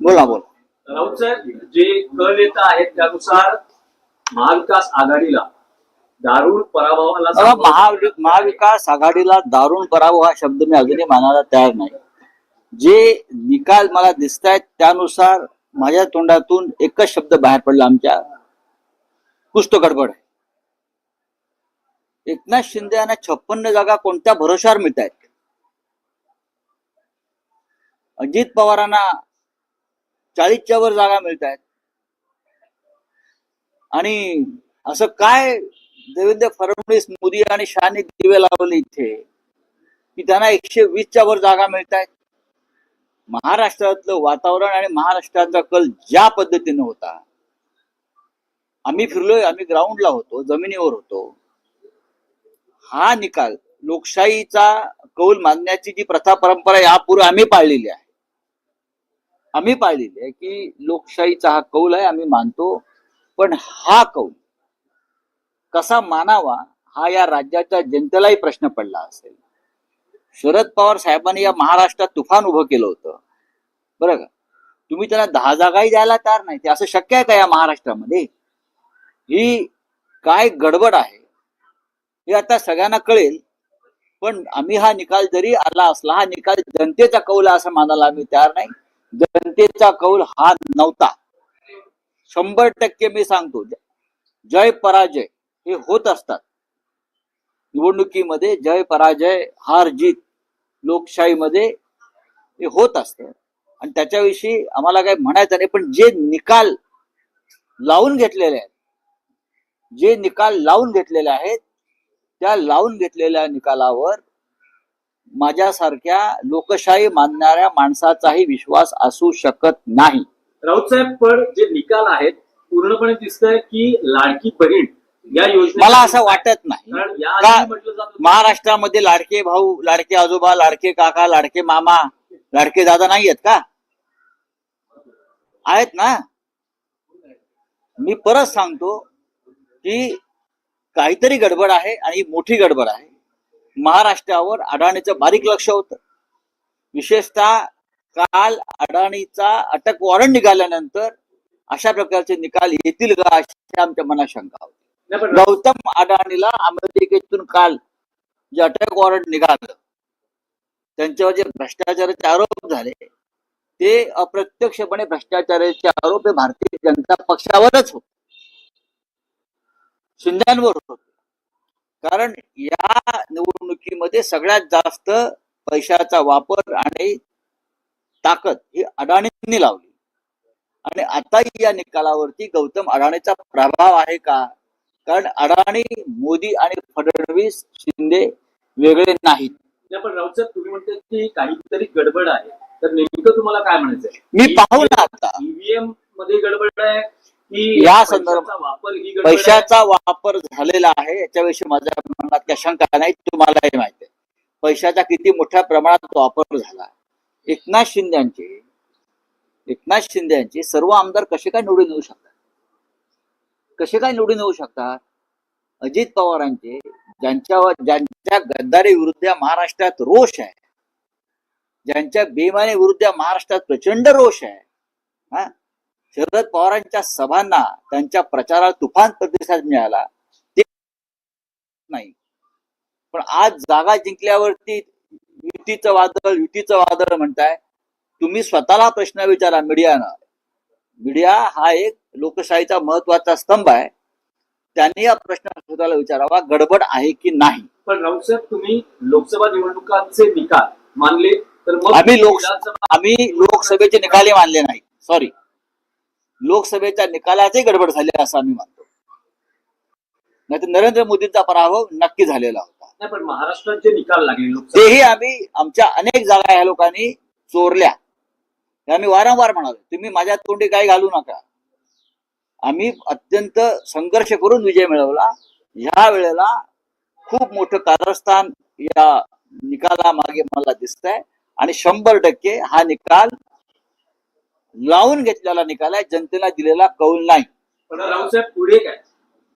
बोला बोला. राऊत साहेब जे कल येत आहेत त्यानुसार महाविकास आघाडीला दारुण पराभवाला महाविकास आघाडीला दारुण पराभव हा शब्द मी अजूनही मानायला तयार नाही. जे निकाल मला दिसत आहेत त्यानुसार माझ्या तोंडातून एकच शब्द बाहेर पडला आमच्या. कुछ तो गडबड एकनाथ शिंदे यांना छप्पन्न जागा कोणत्या भरोशावर मिळत आहेत? अजित पवारांना चाळीसच्या वर जागा मिळत आहेत. आणि असं काय देवेंद्र फडणवीस मोदी आणि शहाने दिवे लावले इथे? की त्यांना एकशे वीसच्या वर जागा मिळत आहेत? महाराष्ट्रातलं वातावरण आणि महाराष्ट्राचा कल ज्या पद्धतीने होता? आम्ही फिरलोय आम्ही ग्राउंडला होतो जमिनीवर होतो. हा निकाल लोकशाहीचा कौल मानण्याची जी प्रथा परंपरा यापूर्वी आम्ही पाळलेली आहे. आम्ही पाळलेली आहे की लोकशाहीचा हा कौल आहे आम्ही मानतो पण हा कौल कसा मानावा हा या राज्याच्या जनतेलाही प्रश्न पडला असेल. शरद पवार साहेबांनी या महाराष्ट्रात तुफान उभं केलं होतं. बरं का? तुम्ही त्यांना दहा जागाही द्यायला तयार नाही. ते असं शक्य आहे का या महाराष्ट्रामध्ये? ही काय गडबड आहे? हे आता सगळ्यांना कळेल. पण आम्ही हा निकाल जरी आला असला हा निकाल जनतेचा कौल असं मानायला आम्ही तयार नाही. जनतेचा कौल हा नव्हता. शंभर टक्के मी सांगतो जय पराजय हे होत असतात. निवडणुकीमध्ये जय पराजय हार जीत लोकशाहीमध्ये हे होत असतं. आणि त्याच्याविषयी आम्हाला काही म्हणायचं नाही पण जे निकाल लावून घेतलेले आहेत जे निकाल लावून घेतलेले आहेत त्या लावून घेतलेल्या निकालावर माझ्यासारख्या लोकशाही मानणाऱ्या माणसाचाही विश्वास असू शकत नाही. राऊत साहेब पण जे निकाल आहेत पूर्णपणे दिसतंय की लाडकी बहीण या योजने मला असं वाटत नाही. का महाराष्ट्रामध्ये लाडके भाऊ लाडके आजोबा लाडके काका लाडके मामा लाडके दादा नाही आहेत का? आहेत ना? मी परत सांगतो की काहीतरी गडबड आहे आणि मोठी गडबड आहे. महाराष्ट्रावर अडाणीचं बारीक लक्ष होतं. विशेषतः काल अडाणीचा अटक वॉरंट निघाल्यानंतर अशा प्रकारचे निकाल येतील का अशी आमच्या मनात शंका होती. गौतम अडाणीला अमेरिकेतून काल जे अटक वॉरंट निघालं त्यांच्यावर जे भ्रष्टाचाराचे आरोप झाले ते अप्रत्यक्षपणे भ्रष्टाचाराचे आरोप हे भारतीय जनता पक्षावरच होते. शिंद्यांवर होते. कारण या निवडणुकीमध्ये सगळ्यात जास्त पैशाचा वापर आणि ताकद ही अडाणींनी लावली. आणि आता या निकालावरती गौतम अडाणीचा प्रभाव आहे का? कारण अडाणी मोदी आणि फडणवीस शिंदे वेगळे नाहीत. नाही, पण राऊत तुम्ही म्हणते की काहीतरी गडबड आहे. तर नेमकं तुम्हाला काय म्हणायचंय? मी पाहू ना आता. ईव्हीएममध्ये गडबड आहे? या संदर्भात-? पैशाचा वापर झालेला आहे याच्याविषयी माझ्या मनात शंका नाही तुम्हालाही माहिती आहे. पैशाचा किती मोठ्या प्रमाणात वापर झाला. एकनाथ शिंदेचे एकनाथ शिंदेचे सर्व आमदार कसे काय निवडून येऊ शकतात? कसे काय निवडून येऊ शकतात? अजित पवारांचे ज्यांच्यावर ज्यांच्या गद्दारी विरुद्ध महाराष्ट्रात रोष आहे ज्यांच्या बेमाने विरुद्ध महाराष्ट्रात प्रचंड रोष आहे हा? शरद पवारांच्या सभांना त्यांच्या प्रचाराला तुफान प्रतिसाद मिळाला. ते नाही. पण आज जागा जिंकल्यावरती युतीचं वादळ युतीचं वादळ म्हणताय. तुम्ही स्वतःला प्रश्न विचारा मीडियानं. मीडिया हा एक लोकशाहीचा महत्त्वाचा स्तंभ आहे. त्यांनी हा प्रश्न स्वतःला विचारावा गडबड आहे की नाही? पण राऊत साहेब तुम्ही लोकसभा निवडणुकांचे निकाल मानले तर आम्ही लोक आम्ही लोकसभेचे निकालही मानले नाही. सॉरी लोकसभेच्या निकालाचही गडबड झाली असं आम्ही मानतो. नाही तर नरेंद्र मोदींचा पराभव नक्की झालेला होता. नाही पण महाराष्ट्रात जे निकाल लागले तेही आम्ही आमच्या अनेक जागा ह्या लोकांनी चोरल्या. हे आम्ही वारंवार म्हणालो तुम्ही माझ्या तोंडी काही घालू नका. आम्ही अत्यंत संघर्ष करून विजय मिळवला. ह्या वेळेला खूप मोठं कारस्थान या निकालामागे मला दिसत आहे आणि शंभर टक्के हा निकाल लावून घेतलेला निकाल आहे जनतेला दिलेला कौल नाही. पण राऊत साहेब पुढे काय?